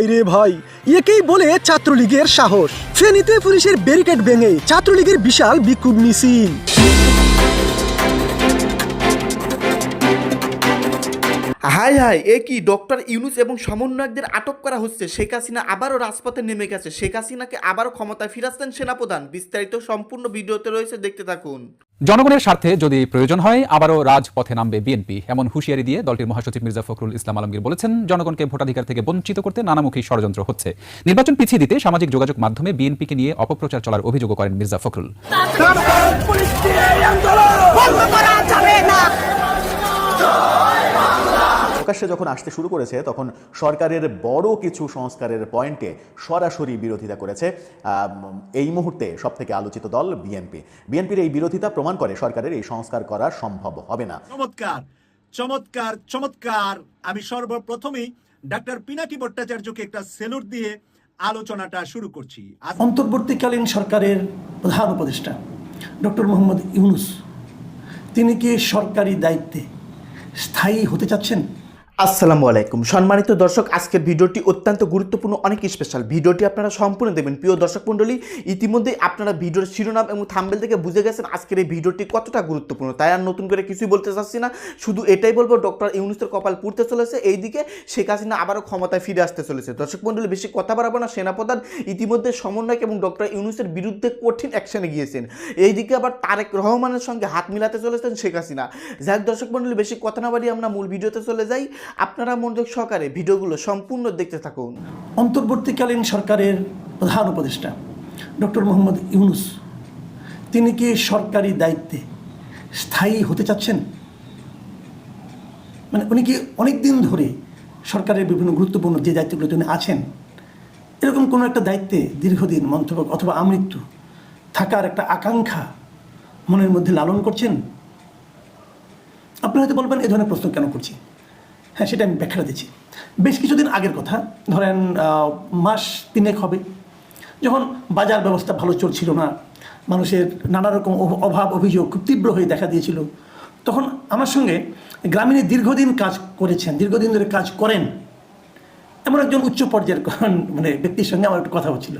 ভাই রে ভাই। একেই বলে ছাত্রলীগের সাহস। ফেনীতে পুলিশের ব্যারিকেড ভেঙে ছাত্রলীগের বিশাল বিক্ষোভ মিছিল। হাই হাই এ কি? ডক্টর ইউনুস এবং সমন্বয়কদের আটক করা হচ্ছে। শেখ হাসিনা আবারও রাজপথে নেমে গেছে। শেখ হাসিনাকে আবারও ক্ষমতায় ফিরাচ্ছেন সেনাপ্রধান। বিস্তারিত সম্পূর্ণ ভিডিওতে রয়েছে দেখতে থাকুন। জনগণের স্বার্থে যদি প্রয়োজন হয় আবারও রাজপথে নামবে বিএনপি। এমন হুঁশিয়ারি দিয়ে দলটির মহাসচিব মির্জা ফখরুল ইসলাম আলমগীর বলেছেন জনগণকে ভোটাধিকার থেকে বঞ্চিত করতে নানামুখী ষড়যন্ত্র হচ্ছে। নির্বাচন পিছিয়ে দিতে সামাজিক যোগাযোগ মাধ্যমে বিএনপিকে নিয়ে অপপ্রচার চলার অভিযোগও করেন মির্জা ফখরুল। প্রকাশ্যে যখন আসতে শুরু করেছে তখন সরকারের বড় কিছু সংস্কারের পয়েন্টে সরাসরি বিরোধিতা করেছে এই মুহূর্তে সব থেকে আলোচিত দল বিএনপি। বিএনপির এই বিরোধিতা প্রমাণ করে সরকারের এই সংস্কার করা সম্ভব হবে না। চমৎকার চমৎকার চমৎকার। আমি সর্বপ্রথমেই ডাক্তার পিনাকি ভট্টাচার্যকে একটা সেলুট দিয়ে আলোচনাটা শুরু করছি। অন্তর্বর্তীকালীন সরকারের প্রধান উপদেষ্টা ডক্টর মোহাম্মদ ইউনুস তিনি কি সরকারি দায়িত্বে স্থায়ী হতে চাচ্ছেন? আসসালামু আলাইকুম। সম্মানিত দর্শক, আজকের ভিডিওটি অত্যন্ত গুরুত্বপূর্ণ, অনেক স্পেশাল ভিডিওটি আপনারা সম্পূর্ণ দেবেন প্রিয় দর্শক মণ্ডলী, ইতিমধ্যেই আপনারা ভিডিওর শিরোনাম এবং থাম্বেল থেকে বুঝে গেছেন আজকের এই ভিডিওটি কতটা গুরুত্বপূর্ণ। তাই আর নতুন করে কিছুই বলতে চাচ্ছি না। শুধু এটাই বলব, ডক্টর ইউনুসের কপাল পুড়তে চলেছে। এইদিকে শেখ হাসিনা আবারও ক্ষমতায় ফিরে আসতে চলেছে। দর্শক মণ্ডলী, বেশি কথা বাড়াবো না। সেনাপ্রধান, ইতিমধ্যে সমন্বয়ক এবং ডক্টর ইউনুসের বিরুদ্ধে কঠিন অ্যাকশনে গিয়েছেন। এইদিকে আবার তারেক রহমানের সঙ্গে হাত মিলাতে চলেছেন শেখ হাসিনা। যাই দর্শক মণ্ডলী, বেশি কথা না বাড়িয়ে আমরা মূল ভিডিওতে চলে যাই। আপনারা মনোযোগ সহকারে ভিডিওগুলো সম্পূর্ণ দেখতে থাকুন। অন্তর্বর্তীকালীন সরকারের প্রধান উপদেষ্টা, ডক্টর মোহাম্মদ ইউনুস, তিনি কি সরকারি দায়িত্বে স্থায়ী হতে চাচ্ছেন? মানে উনি কি অনেক দিন ধরে সরকারের বিভিন্ন গুরুত্বপূর্ণ যে দায়িত্বগুলো তিনি আছেন, এরকম কোনো একটা দায়িত্বে দীর্ঘদিন মন্ত্রক অথবা আমৃত্যু থাকার একটা আকাঙ্ক্ষা মনের মধ্যে লালন করছেন? আপনি হয়তো বলবেন, এ ধরনের প্রশ্ন কেন করছি হ্যাঁ সেটা আমি ব্যাখ্যা দিচ্ছি। বেশ কিছুদিন আগের কথা, ধরেন মাস তিনেক হবে। যখন বাজার ব্যবস্থা ভালো চলছিল না, মানুষের নানা রকম অভ- অভাব, অভিযোগ খুব তীব্র হয়ে দেখা দিয়েছিল, তখন আমার সঙ্গে গ্রামীণে দীর্ঘদিন কাজ করেছেন, দীর্ঘদিন ধরে কাজ করেন। এমন একজন উচ্চ পর্যায়ের মানে ব্যক্তির সঙ্গে আমার একটু কথা হচ্ছিল।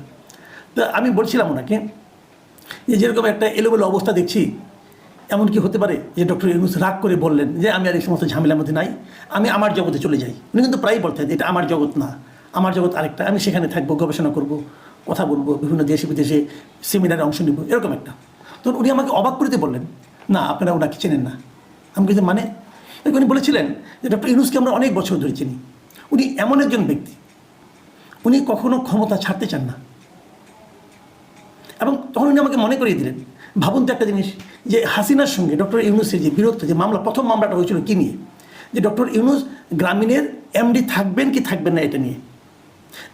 তো আমি বলছিলাম ওনাকে যে যেরকম একটা এলোমেলো অবস্থা দেখছি এমন কি হতে পারে যে ডক্টর ইউনুস রাগ করে বললেন যে আমি আর এই সমস্ত ঝামেলার মধ্যে নাই, আমি আমার জগতে চলে যাই। উনি কিন্তু প্রায়ই বলতেন, এটা আমার জগৎ না, আমার জগৎ আরেকটা, আমি সেখানে থাকব, গবেষণা করব, কথা বলব, বিভিন্ন দেশে বিদেশে সেমিনারে অংশ নিব, এরকম একটা। তখন উনি আমাকে অবাক করিতে বললেন, না, আপনারা ওনাকে চেনেন না। আমি কিছু মানে? উনি বলেছিলেন যে ডক্টর ইউনুসকে আমরা অনেক বছর ধরে চিনি। উনি এমন একজন ব্যক্তি, উনি কখনো ক্ষমতা ছাড়তে চান না। এবং তখন উনি আমাকে মনে করিয়ে দিলেন ভাবুন তো একটা জিনিস, যে হাসিনার সঙ্গে ডক্টর ইউনুসের যে বিরোধ যে মামলা, প্রথম মামলাটা হয়েছিল কী নিয়ে? যে ডক্টর ইউনুস গ্রামীণের এমডি থাকবেন কি থাকবেন না এটা নিয়ে।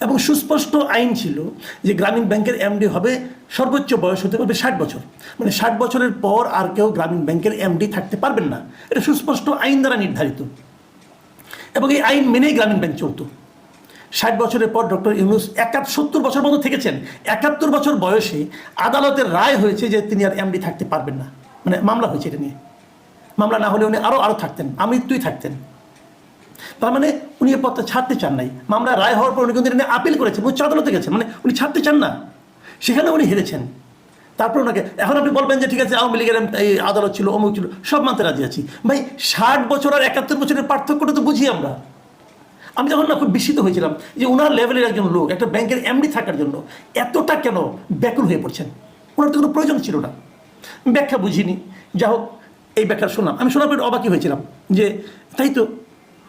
এবং সুস্পষ্ট আইন ছিল যে গ্রামীণ ব্যাংকের এমডি হবে সর্বোচ্চ বয়স হতে পারবে ষাট বছর। মানে ষাট বছরের পর আর কেউ গ্রামীণ ব্যাংকের এমডি থাকতে পারবেন না। এটা সুস্পষ্ট আইন দ্বারা নির্ধারিত। এবং এই আইন মেনেই গ্রামীণ ব্যাংক চলতো। ষাট বছরের পর ডক্টর ইউনুস একাত্তর সত্তর বছর মতো থেকেছেন। একাত্তর বছর বয়সে আদালতের রায় হয়েছে যে তিনি আর এমডি থাকতে পারবেন না। মানে মামলা হয়েছে এটা নিয়ে। মামলা না হলে উনি আরও আরও থাকতেন, আমৃত্যুই থাকতেন। তার মানে উনি এ পদটা ছাড়তে চান নাই। মামলা রায় হওয়ার পর উনি কিন্তু আপিল করেছেন, উচ্চ আদালতে গেছেন। মানে উনি ছাড়তে চান না। সেখানে উনি হেরেছেন। তারপর ওনাকে, এখন আপনি বলবেন যে ঠিক আছে, আওয়ামী লীগের এই আদালত ছিল, অমুক ছিল, সব মানতে রাজি আছি। ভাই, ষাট বছর আর একাত্তর বছরের পার্থক্যটা তো বুঝি আমরা। আমি যখন না খুব বিস্মিত হয়েছিলাম যে ওনার লেভেলের একজন লোক, একটা ব্যাংকের এমডি থাকার জন্য এতটা কেন ব্যাকুল হয়ে পড়ছেন? ওনার তো কোনো প্রয়োজন ছিল না। ব্যাখ্যা বুঝিনি। যা হোক, এই ব্যাখ্যা শোনাম আমি শোনার পর অবাকই হয়েছিলাম যে তাই তো,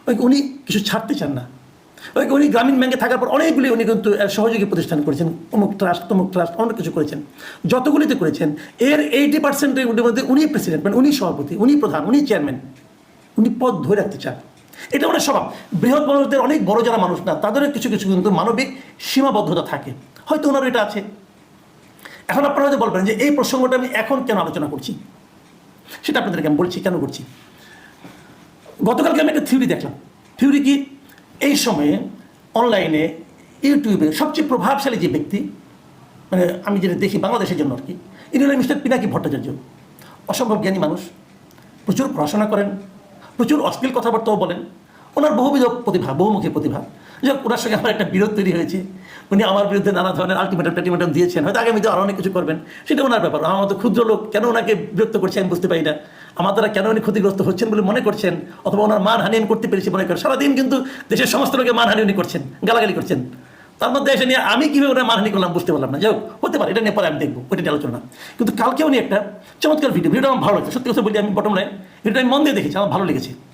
ওই উনি কিছু ছাড়তে চান না। ওই উনি গ্রামীণ ব্যাংকে থাকার পর অনেকগুলি উনি কিন্তু সহযোগী প্রতিষ্ঠান করেছেন। অমুক ট্রাস্ট, তমুক ট্রাস্ট, অনেক কিছু করেছেন। যতগুলিতে করেছেন, এর এইটি পার্সেন্টের মধ্যে উনি প্রেসিডেন্ট মানে উনি সভাপতি, উনি প্রধান, উনি চেয়ারম্যান উনি পদ ধরে রাখতে চান। এটা ওনার স্বভাব। বৃহৎ মানুষদের অনেক বড় যারা মানুষ না তাদেরও কিছু কিছু কিন্তু মানবিক সীমাবদ্ধতা থাকে। হয়তো ওনার এটা আছে। এখন আপনারা হয়তো বলবেন যে এই প্রসঙ্গটা আমি এখন কেন আলোচনা করছি? সেটা আপনাদেরকে আমি বলছি, কেন করছি? গতকালকে আমি একটা থিওরি দেখলাম। থিওরি কি? এই সময়ে অনলাইনে ইউটিউবে সবচেয়ে প্রভাবশালী যে ব্যক্তি মানে আমি যেটা দেখি বাংলাদেশের জন্য আর কি, ইনি হলেন মিস্টার পিনাকি ভট্টাচার্য। অসম্ভব জ্ঞানী মানুষ। প্রচুর পড়াশোনা করেন, প্রচুর অশ্লীল কথাবার্তাও বলেন। ওনার বহুবিধ প্রতিভা, বহুমুখী প্রতিভা। যে ওনার সঙ্গে আমার একটা বিরোধ তৈরি হয়েছে। উনি আমার বিরুদ্ধে নানা ধরনের আলটিমেটাম টালটিমেটাম দিয়েছেন। হয়তো আগামীতে আরও অনেক কিছু করবেন। সেটা ওনার ব্যাপার। আমার মতো ক্ষুদ্র লোক কেন ওনাকে বিরক্ত করছে আমি বুঝতে পারি না। আমার দ্বারা কেন উনি ক্ষতিগ্রস্ত হচ্ছেন বলে মনে করছেন? অথবা ওনার মানহানি আমি করতে পেরেছি মনে করেন। সারাদিন কিন্তু দেশের সমস্ত লোকের মানহানি উনি করছেন, গালাগালি করছেন। তার মধ্যে এসে নিয়ে আমি কীভাবে ওনার মানহানি করলাম বুঝতে পারলাম না। যাই হতে পারে, এটা নিয়ে পরে আমি দেখব। ওইটা নিয়ে আলোচনা। কিন্তু কালকে উনি একটা চমৎকার ভিডিও ভিডিওটা আমার ভালো লাগছে। সত্যি কথা বলি আমি বটম লাইন ভিডিওটা আমি মন দিয়ে দেখেছি, আমার ভালো লেগেছে।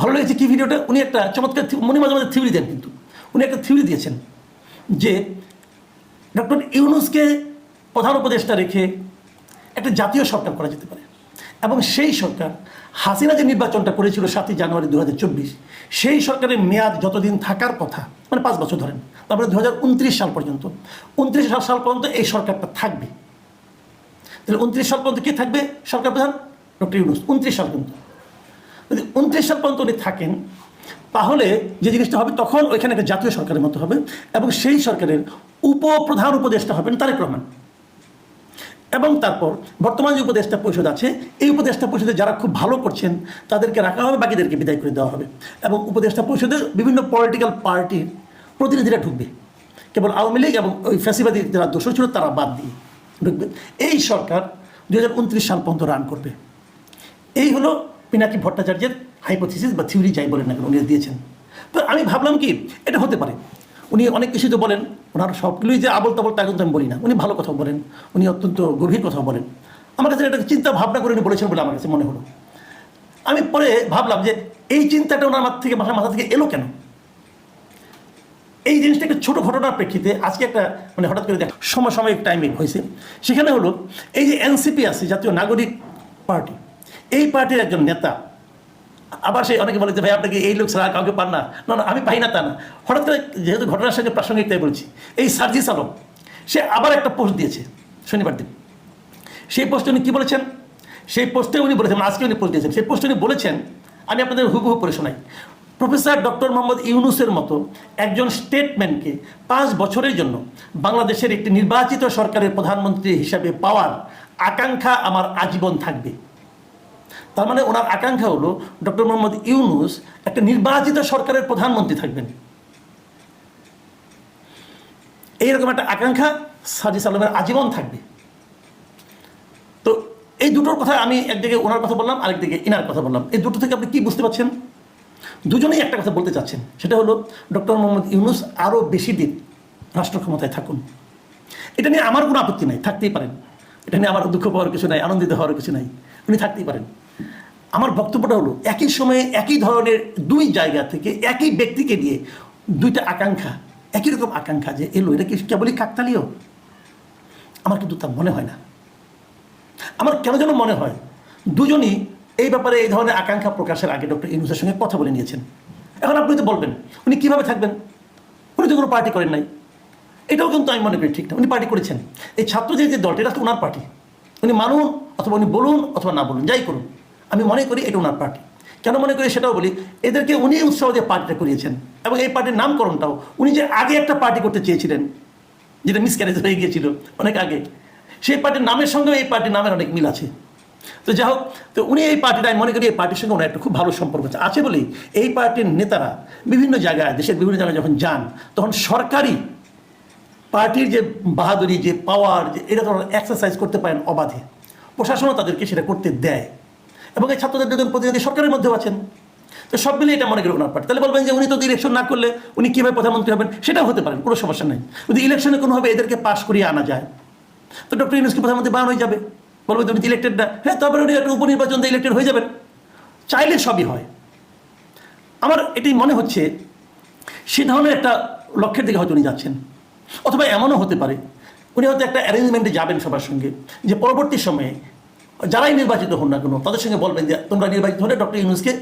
ভালো লেগেছে কি ভিডিওটা উনি একটা চমৎকার উনি মাঝে মাঝে থিওরি দেন কিন্তু। উনি একটা থিওরি দিয়েছেন যে ডক্টর ইউনুসকে প্রধান উপদেষ্টা রেখে একটা জাতীয় সরকার করা যেতে পারে। এবং সেই সরকার হাসিনা যে নির্বাচনটা করেছিল সাতই জানুয়ারি দু হাজার চব্বিশ, সেই সরকারের মেয়াদ যতদিন থাকার কথা মানে পাঁচ বছর ধরেন, তারপরে দু হাজার উনত্রিশ সাল পর্যন্ত, উনত্রিশ সাল পর্যন্ত এই সরকারটা থাকবে। তাহলে উনত্রিশ সাল পর্যন্ত কে থাকবে? সরকার প্রধান ডক্টর ইউনুস, উনত্রিশ সাল পর্যন্ত। যদি উনত্রিশ সাল পর্যন্ত উনি থাকেন, তাহলে যে জিনিসটা হবে তখন ওইখানে একটা জাতীয় সরকারের মতো হবে এবং সেই সরকারের উপপ্রধান উপদেষ্টা হবেন তারেক রহমান। এবং তারপর বর্তমান যে উপদেষ্টা পরিষদ আছে, এই উপদেষ্টা পরিষদে যারা খুব ভালো করছেন, তাদেরকে রাখা হবে, বাকিদেরকে বিদায় করে দেওয়া হবে। এবং উপদেষ্টা পরিষদে বিভিন্ন পলিটিক্যাল পার্টির প্রতিনিধিরা ঢুকবে। কেবল আওয়ামী লীগ এবং ওই ফ্যাসিবাদী যারা দোষর ছিল, তারা বাদ দিয়ে ঢুকবে। এই সরকার দু হাজার উনত্রিশ সাল পর্যন্ত রান করবে। এই হলো পিনাকি ভট্টাচার্যের হাইপোথিসিস বা থিওরি যাই বলেন না কেন, উনি দিয়েছেন। তো আমি ভাবলাম কি, এটা হতে পারে। উনি অনেক কিছু তো বলেন, ওনার সবগুলোই যে আবল তাবল তা কিন্তু আমি বলি না, উনি ভালো কথা বলেন, উনি অত্যন্ত গভীর কথা বলেন। আমার কাছে এটা চিন্তা ভাবনা করে উনি বলেছেন বলে আমার কাছে মনে হলো। আমি পরে ভাবলাম যে, এই চিন্তাটা ওনার মাথা থেকে মাথা থেকে এলো কেন? এই জিনিসটা একটা ছোটো ঘটনার প্রেক্ষিতে আজকে একটা মানে হঠাৎ করে দেখ, সমসাময়িক টাইমিং হয়েছে। সেখানে হলো, এই যে এনসিপি আছে, জাতীয় নাগরিক পার্টি এই পার্টির একজন নেতা। আবার সে অনেকে বলে যে, ভাই আপনাকে এই লোক ছাড়া কাউকে পান না? না না, আমি পাই না তা না। হঠাৎ করে যেহেতু ঘটনার সঙ্গে প্রাসঙ্গিক তাই বলছি, এই সার্জিস আলম, সে আবার একটা পোস্ট দিয়েছে শনিবার দিন। সেই পোস্টে উনি কী বলেছেন? সেই পোস্টে উনি বলেছেন আজকে উনি পোস্ট দিয়েছেন, সেই পোস্টে উনি বলেছেন, আমি আপনাদের হুবহু করে শোনাই। প্রফেসর ডক্টর মোহাম্মদ ইউনুসের মতো একজন স্টেটম্যানকে পাঁচ বছরের জন্য বাংলাদেশের একটি নির্বাচিত সরকারের প্রধানমন্ত্রী হিসাবে পাওয়ার আকাঙ্ক্ষা আমার আজীবন থাকবে। তার মানে ওনার আকাঙ্ক্ষা হলো ডক্টর মোহাম্মদ ইউনুস একটা নির্বাচিত সরকারের প্রধানমন্ত্রী থাকবেন। এইরকম একটা আকাঙ্ক্ষা সাজিস আলমের আজীবন থাকবে। তো এই দুটোর কথা আমি একদিকে ওনার কথা বললাম, আরেকদিকে ইনার কথা বললাম। এই দুটো থেকে আপনি কি বুঝতে পারছেন? দুজনেই একটা কথা বলতে চাচ্ছেন। সেটা হলো ডক্টর মোহাম্মদ ইউনুস আরও বেশি দিন রাষ্ট্র ক্ষমতায় থাকুন। এটা নিয়ে আমার কোনো আপত্তি নাই, থাকতেই পারেন। এটা নিয়ে আমার দুঃখ পাওয়ার কিছু নাই, আনন্দিত হওয়ার কিছু নাই। উনি থাকতেই পারেন। আমার বক্তব্যটা হলো, একই সময়ে একই ধরনের দুই জায়গা থেকে একই ব্যক্তিকে নিয়ে দুইটা আকাঙ্ক্ষা, একই রকম আকাঙ্ক্ষা যে এলো এটা কি কেবলই কাকতালীয়? আমার কিন্তু তা মনে হয় না। আমার কেন যেন মনে হয়, দুজনই এই ব্যাপারে এই ধরনের আকাঙ্ক্ষা প্রকাশের আগে ডক্টর ইউনুসের সঙ্গে কথা বলে নিয়েছেন। এখন আপনি তো বলবেন, উনি কীভাবে থাকবেন? উনি তো কোনো পার্টি করেন নাই। এটাও কিন্তু আমি মনে করি ঠিক না, উনি পার্টি করেছেন। এই ছাত্রদের যে দলটা, এটা তো ওনার পার্টি। উনি মানুন অথবা উনি বলুন অথবা না বলুন, যাই করুন। আমি মনে করি এটা ওনার পার্টি। কেন মনে করি সেটাও বলি, এদেরকে উনি উৎসাহ দিয়ে পার্টিটা করিয়েছেন এবং এই পার্টির নামকরণটাও। উনি যে আগে একটা পার্টি করতে চেয়েছিলেন, যেটা মিসক্যারেজ হয়ে গিয়েছিল অনেক আগে, সেই পার্টির নামের সঙ্গে এই পার্টির নামের অনেক মিল আছে। তো যাই হোক, তো উনি এই পার্টিটা মনে করি এই পার্টির সঙ্গে ওনার একটা খুব ভালো সম্পর্ক আছে। আছে বলেই এই পার্টির নেতারা বিভিন্ন জায়গায়, দেশের বিভিন্ন জায়গায় যখন যান, তখন সরকারি পার্টির যে বাহাদুরি, যে পাওয়ার যে এটা তো এক্সারসাইজ করতে পারেন অবাধে। প্রশাসনও তাদেরকে সেটা করতে দেয়। এবং এই ছাত্রদের দুজন প্রতিনিধি সরকারের মধ্যেও আছেন। তো সব মিলিয়ে এটা মনে করি ওনার পার্টি তাহলে বলবেন যে উনি তো ইলেকশন না করলে উনি কীভাবে প্রধানমন্ত্রী হবেন সেটাও হতে পারেন কোনো সমস্যা নেই। যদি ইলেকশনে কোনোভাবে এদেরকে পাশ করিয়ে আনা যায়, তো ডক্টর ইউনুসকে প্রধানমন্ত্রী বানানো যাবে। বলবে তুমি ইলেক্টেড না। হ্যাঁ তারপরে উনি একটা উপনির্বাচন দিয়ে ইলেক্টেড হয়ে যাবেন। চাইলে সবই হয়। আমার এটাই মনে হচ্ছে, সে ধরনের একটা লক্ষ্যের দিকে হয়তো উনি যাচ্ছেন। অথবা এমনও হতে পারে, উনি হয়তো একটা অ্যারেঞ্জমেন্টে যাবেন সবার সঙ্গে, যে পরবর্তী সময়ে যারাই নির্বাচিত হন না কেন, তাদের সঙ্গে বলবেন যে তোমরা নির্বাচিত হলে ডক্টর ইউনুসকে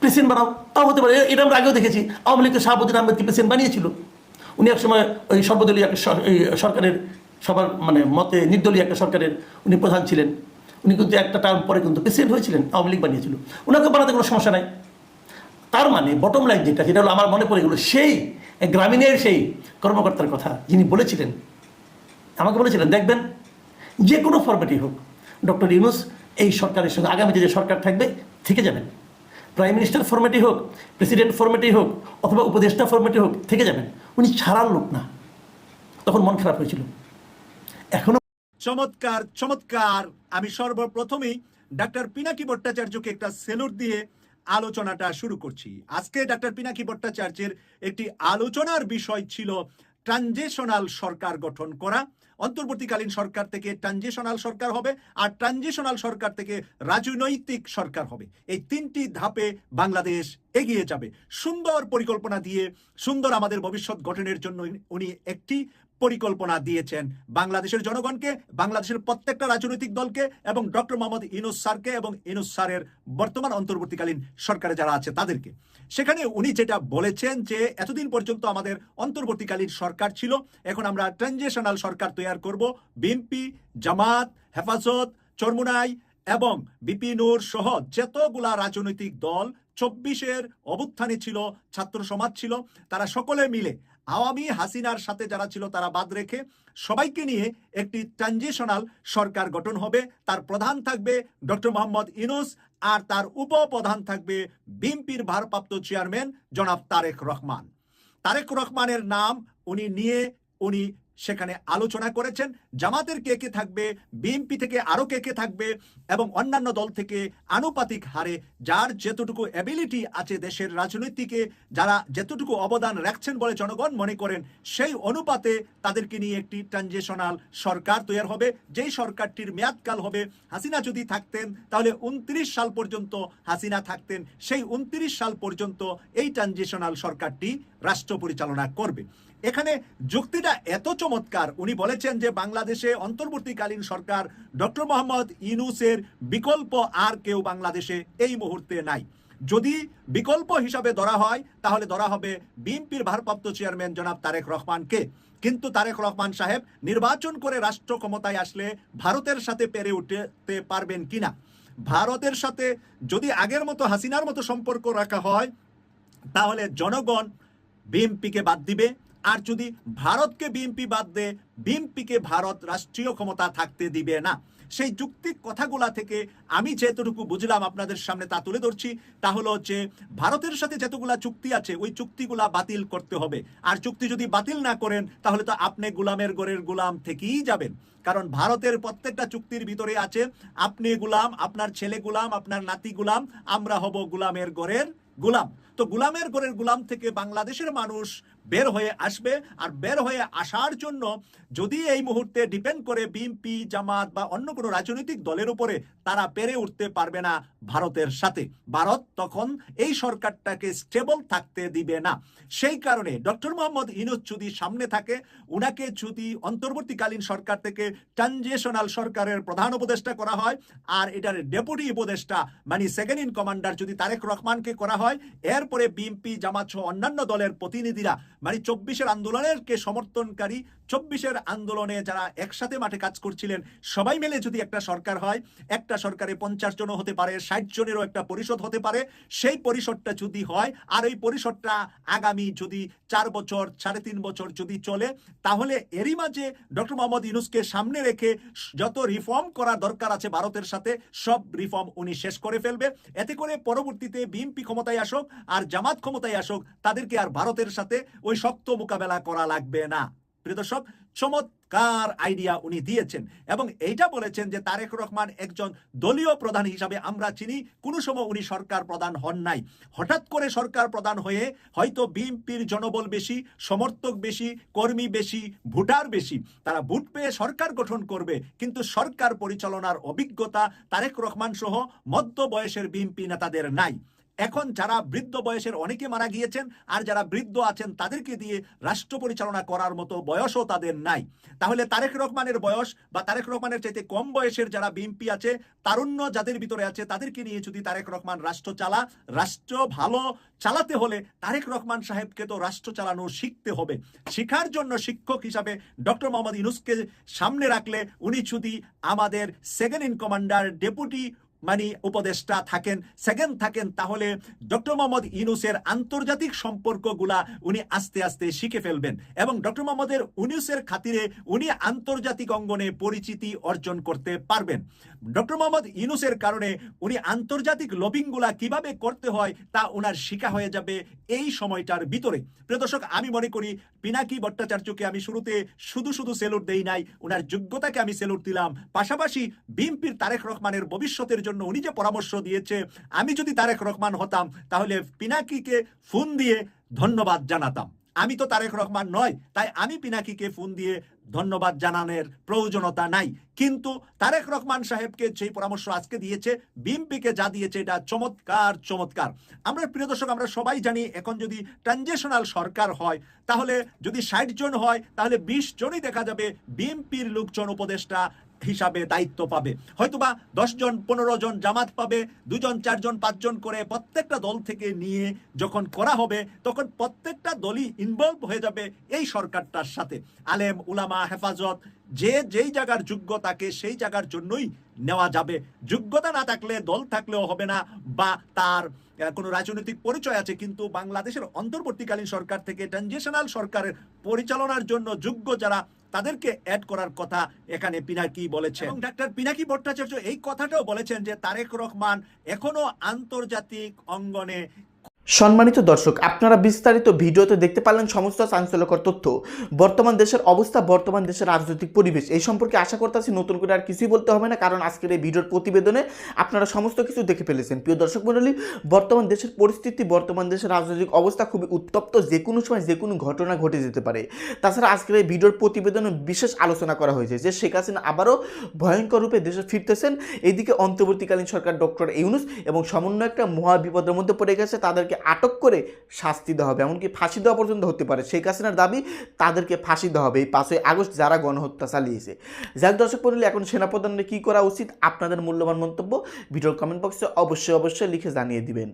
প্রেসিডেন্ট বানাও। তাও হতে পারে, এটা আমরা আগেও দেখেছি। আওয়ামী লীগকে শাহাবুদ্দিন আহমেদকে প্রেসিডেন্ট বানিয়েছিল। উনি এক সময় ওই সর্বদলীয় একটা সরকারের সবার মানে মতে নির্দলীয় একটা সরকারের উনি প্রধান ছিলেন। উনি কিন্তু একটা টার্ম পরে কিন্তু প্রেসিডেন্ট হয়েছিলেন, আওয়ামী লীগ বানিয়েছিল। ওনাকে বানাতে কোনো সমস্যা নাই। তার মানে বটম লাইন যেটা যেটা হলো আমার মনে পড়ে গেলো, সেই গ্রামীণের সেই কর্মকর্তার কথা যিনি বলেছিলেন। আমাকে বলেছিলেন, দেখবেন, যে কোনো ফরম্যাটই হোক ডক্টর ইউনুস, এই সরকারের সঙ্গে আগামীতে যে সরকার থাকবে, থেকে যাবেন। প্রাইম মিনিস্টার ফরম্যাটই হোক প্রেসিডেন্ট ফরম্যাটই হোক, অথবা উপদেষ্টা ফরম্যাটই হোক, থেকে যাবেন। উনি ছাড়ার লোক না। তখন মন খারাপ হয়েছিল। এখনও চমৎকার চমৎকার। আমি সর্বপ্রথমেই ডাক্তার পিনাকি ভট্টাচার্যকে একটা সেলুট দিয়ে আলোচনাটা শুরু করছি। আজকে ডাক্তার পিনাকি ভট্টাচার্যের একটি আলোচনার বিষয় ছিল ট্রানজেশনাল সরকার গঠন করা। অন্তর্বর্তীকালীন সরকার থেকে ট্রানজিশনাল সরকার হবে আর ট্রানজিশনাল সরকার থেকে রাজনৈতিক সরকার হবে। এই তিনটি ধাপে বাংলাদেশ এগিয়ে যাবে। সুন্দর পরিকল্পনা দিয়ে সুন্দর আমাদের ভবিষ্যৎ গঠনের জন্য উনি একটি পরিকল্পনা দিয়েছেন। বাংলাদেশের জনগণকে, বাংলাদেশের প্রত্যেকটা রাজনৈতিক দলকে এবং ডক্টর মোহাম্মদ ইনুস স্যারকে এবং ইনুস স্যারের বর্তমান অন্তর্বর্তীকালীন সরকারে যারা আছে তাদেরকে। সেখানে উনি যেটা বলেছেন যে, এতদিন পর্যন্ত আমাদের অন্তর্বর্তীকালীন সরকার ছিল, এখন আমরা ট্রানজিশনাল সরকার তৈরি করব। বিএনপি, জামাত, হেফাজত, চরমুনাই এবং বিপিনুর সহ যতগুলা রাজনৈতিক দল চব্বিশের অভ্যুত্থানে ছিল, ছাত্র সমাজ ছিল, তারা সকলে মিলে আওয়ামী হাসিনার সাথে যারা ছিল তারা বাদ রেখে সবাইকে নিয়ে একটি ট্রানজিশনাল সরকার গঠন হবে। তার প্রধান থাকবে ডক্টর মোহাম্মদ ইনুস আর তার উপপ্রধান থাকবে বিএনপির ভারপ্রাপ্ত চেয়ারম্যান জনাব তারেক রহমান। তারেক রহমানের নাম উনি নিয়ে, উনি সেখানে আলোচনা করেছেন। জামাতের কে কে থাকবে, বিএনপি থেকে আরও কে কে থাকবে এবং অন্যান্য দল থেকে আনুপাতিক হারে যার যেতটুকু অ্যাবিলিটি আছে দেশের রাজনীতিকে, যারা যেতটুকু অবদান রাখছেন বলে জনগণ মনে করেন, সেই অনুপাতে তাদেরকে নিয়ে একটি ট্রানজেশনাল সরকার তৈরি হবে। যেই সরকারটির মেয়াদকাল হবে হাসিনা যদি থাকতেন, তাহলে উনত্রিশ সাল পর্যন্ত হাসিনা থাকতেন। সেই উনত্রিশ সাল পর্যন্ত এই ট্রানজেশনাল সরকারটি রাষ্ট্র পরিচালনা করবে। এখানে যুক্তিটা এত চমৎকার। উনি বলেছেন যে বাংলাদেশে অন্তর্বর্তীকালীন সরকার ডক্টর মোহাম্মদ ইনুসের বিকল্প আর কেউ বাংলাদেশে এই মুহূর্তে নাই। যদি বিকল্প হিসাবে ধরা হয়, তাহলে ধরা হবে বিএনপির ভারপ্রাপ্ত চেয়ারম্যান জনাব তারেক রহমানকে। কিন্তু তারেক রহমান সাহেব নির্বাচন করে রাষ্ট্র ক্ষমতায় আসলে ভারতের সাথে পেরে উঠতে পারবেন কিনা? ভারতের সাথে যদি আগের মতো, হাসিনার মতো সম্পর্ক রাখা হয়, তাহলে জনগণ বিএনপিকে বাদ দিবে। আর যদি ভারতকে বিএনপি বাদ দেয়, বিএনপিকে ভারত রাষ্ট্রীয় ক্ষমতা থাকতে দিবে না। সেই যুক্তিক কথাগুলা থেকে আমি যেতটুকু বুঝলাম আপনাদের সামনে তা তুলে ধরছি, তা হলো হচ্ছে ভারতের সাথে যতগুলা চুক্তি আছে, ওই চুক্তিগুলা বাতিল করতে হবে। আর চুক্তি যদি বাতিল না করেন, তাহলে তো আপনি গুলামের গড়ের গুলাম থেকেই যাবেন। কারণ ভারতের প্রত্যেকটা চুক্তির ভিতরে আছে, আপনি গুলাম, আপনার ছেলে গুলাম, আপনার নাতি গুলাম, আমরা হব গুলামের গড়ের গুলাম। তো গুলামের গড়ের গুলাম থেকে বাংলাদেশের মানুষ বের হয়ে আসবে আর বের হয়ে আসার জন্য যদি এই মুহূর্তে ডিপেন্ড করে বিএনপি জামাত বা অন্য কোনো রাজনৈতিক দলের উপরে তারা পেরে উঠতে পারবে না ভারতের সাথে। ভারত তখন এই সরকারটাকে স্টেবল থাকতে দিবে না। সেই কারণে ডক্টর মোহাম্মদ ইনুস যদি সামনে থাকে, উনাকে যদি অন্তর্বর্তীকালীন সরকার থেকে ট্রানজেশনাল সরকারের প্রধান উপদেষ্টা করা হয় আর এটার ডেপুটি উপদেষ্টা মানে সেকেন্ড ইন কমান্ডার যদি তারেক রহমানকে করা হয়, এরপরে বিএনপি জামাত সহ অন্যান্য দলের প্রতিনিধিরা মানে চব্বিশের আন্দোলনের কে সমর্থনকারী চব্বিশের আন্দোলনে যারা একসাথে মাঠে কাজ করছিলেন, সবাই মিলে যদি একটা সরকার হয়, একটা সরকারে পঞ্চাশ জনও হতে পারে, ষাট জনেরও একটা পরিষদ হতে পারে, সেই পরিষদটা যদি হয় আর এই পরিষদটা আগামী যদি চার বছর, সাড়ে তিন বছর যদি চলে, তাহলে এরই মাঝে ডক্টর মোহাম্মদ ইউনুসকে সামনে রেখে যত রিফর্ম করা দরকার আছে ভারতের সাথে, সব রিফর্ম উনি শেষ করে ফেলবে। এতে করে পরবর্তীতে বিএনপি ক্ষমতায় আসুক আর জামাত ক্ষমতায় আসুক, তাদেরকে আর ভারতের সাথে ওই শক্ত মোকাবেলা করা লাগবে না। প্রিয় দর্শক, চমৎকার আইডিয়া উনি দিয়েছেন এবং এইটা বলেছেন যে তারেক রহমান একজন দলীয় প্রধান হিসাবে আমরা চিনি। কোনো সময় উনি সরকার প্রধান হন নাই। হঠাৎ করে সরকার প্রধান হয়ে হয়তো বিএনপির জনবল বেশি, সমর্থক বেশি, কর্মী বেশি, ভোটার বেশি, তারা ভোট পেয়ে সরকার গঠন করবে। কিন্তু সরকার পরিচালনার অভিজ্ঞতা তারেক রহমান সহ মধ্য বয়সের বিএনপি নেতাদের নাই। এখন যারা বৃদ্ধ বয়সের অনেকে মারা গিয়েছেন আর যারা বৃদ্ধ আছেন তাদেরকে দিয়ে রাষ্ট্র পরিচালনা করার মতো বয়সও তাদের নাই। তাহলে তারেক রহমানের বয়স বা তারেক রহমানের চাইতে কম বয়সের যারা বিএমপি আছে, তারুণ্য যাদের ভিতরে আছে, তাদেরকে নিয়ে যদি তারেক রহমান রাষ্ট্র চালা, রাষ্ট্র ভালো চালাতে হলে তারেক রহমান সাহেবকে তো রাষ্ট্র চালানো শিখতে হবে। শিখার জন্য শিক্ষক হিসাবে ডক্টর মোহাম্মদ ইনুসকে সামনে রাখলে উনি যদি আমাদের সেকেন্ড ইন কমান্ডার, ডেপুটি মানে উপদেষ্টা থাকেন, সেকেন্ড থাকেন তাহলে ডক্টর মোহাম্মদ ইউনুসের আন্তর্জাতিক সম্পর্কগুলা উনি আস্তে আস্তে শিখে ফেলবেন এবং ডক্টর মোহাম্মদের ইউনুসের খাতিরে উনি আন্তর্জাতিক অঙ্গনে পরিচিতি অর্জন করতে পারবেন। ডক্টর মোহাম্মদ ইউনুসের কারণে উনি আন্তর্জাতিক লবিংগুলা কীভাবে করতে হয় তা ওনার শিখা হয়ে যাবে এই সময়টার ভিতরে। প্রিয় দর্শক, আমি মনে করি পিনাকি ভট্টাচার্যকে আমি শুরুতে শুধু শুধু সেলুট দেই নাই ওনার যোগ্যতাকে আমি সেলুট দিলাম। পাশাপাশি বিএনপির তারেক রহমানের ভবিষ্যতের জন্য উনি যে পরামর্শ দিয়েছে, আমি যদি তারেক রহমান হতাম, তাহলে পিনাকিকে ফোন দিয়ে ধন্যবাদ জানাতাম। আমি তো তারেক রহমান নয়, তাই আমি পিনাকিকে ফোন দিয়ে ধন্যবাদ জানানোর প্রয়োজনতা নাই। কিন্তু তারেক রহমান সাহেবকে যে পরামর্শ আজকে দিয়েছে বিএমপিকে যা দিয়েছে, এটা চমৎকার চমৎকার। আমরা প্রিয় দর্শক, আমরা সবাই জানি, এখন যদি ট্রানজেশনাল সরকার হয়, তাহলে যদি ষাট জন হয়, তাহলে বিশ জনই দেখা যাবে বিএমপির লোকজন উপদেষ্টা হিসাবে দায়িত্ব পাবে। হয়তোবা দশ জন পনেরো জন জামাত পাবে, দুজন, চারজন, পাঁচজন করে প্রত্যেকটা দল থেকে নিয়ে যখন করা হবে, তখন প্রত্যেকটা দলই ইনভলভ হয়ে যাবে এই সরকারটার সাথে। আলেম, উলামা, হেফাজত, যে যেই জায়গার যোগ্য তাকে সেই জায়গার জন্যই নেওয়া যাবে। যোগ্যতা না থাকলে, দল থাকলেও হবে না বা তার কোনো রাজনৈতিক পরিচয় আছে, কিন্তু বাংলাদেশের অন্তর্বর্তীকালীন সরকার থেকে ট্রানজিশনাল সরকারের পরিচালনার জন্য যোগ্য যারা তাদেরকে অ্যাড করার কথা এখানে পিনাকি বলেছেন। এবং ডাক্তার পিনাকি ভট্টাচার্য এই কথাটাও বলেছেন যে তারেক রহমান এখনও আন্তর্জাতিক অঙ্গনে সম্মানিত দর্শক, আপনারা বিস্তারিত ভিডিওতে দেখতে পারলেন সমস্ত চাঞ্চল্যকর তথ্য। বর্তমান দেশের অবস্থা, বর্তমান দেশের রাজনৈতিক পরিবেশ, এই সম্পর্কে আশা করতেছি নতুন করে আর কিছুই বলতে হবে না, কারণ আজকের এই ভিডিওর প্রতিবেদনে আপনারা সমস্ত কিছু দেখে ফেলেছেন। প্রিয় দর্শক মণ্ডলী, বর্তমান দেশের পরিস্থিতি, বর্তমান দেশের রাজনৈতিক অবস্থা খুবই উত্তপ্ত, যে কোনো সময় যে কোনো ঘটনা ঘটে যেতে পারে। তাছাড়া আজকের এই ভিডিওর প্রতিবেদনে বিশেষ আলোচনা করা হয়েছে যে শেখ হাসিনা আবারও ভয়ঙ্কর রূপে দেশে ফিরতেছেন। এইদিকে অন্তর্বর্তীকালীন সরকার ডক্টর ইউনুস এবং সমন্বয় একটা মহা বিপদের মধ্যে পড়ে গেছে, তাদেরকে আটক করে শাস্তি দেওয়া হবে, এমনকি ফাঁসি দেওয়া পর্যন্ত হতে পারে। শেখ হাসিনার দাবি, তাদেরকে ফাঁসি দেওয়া হবে। এই পাঁচই আগস্ট যারা গণহত্যা চালিয়েছে। যাক দর্শক পড়লে এখন সেনাপ্রধানের কী করা উচিত? আপনাদের মূল্যবান মন্তব্য ভিডিওর কমেন্ট বক্সে অবশ্যই অবশ্যই লিখে জানিয়ে দিবেন।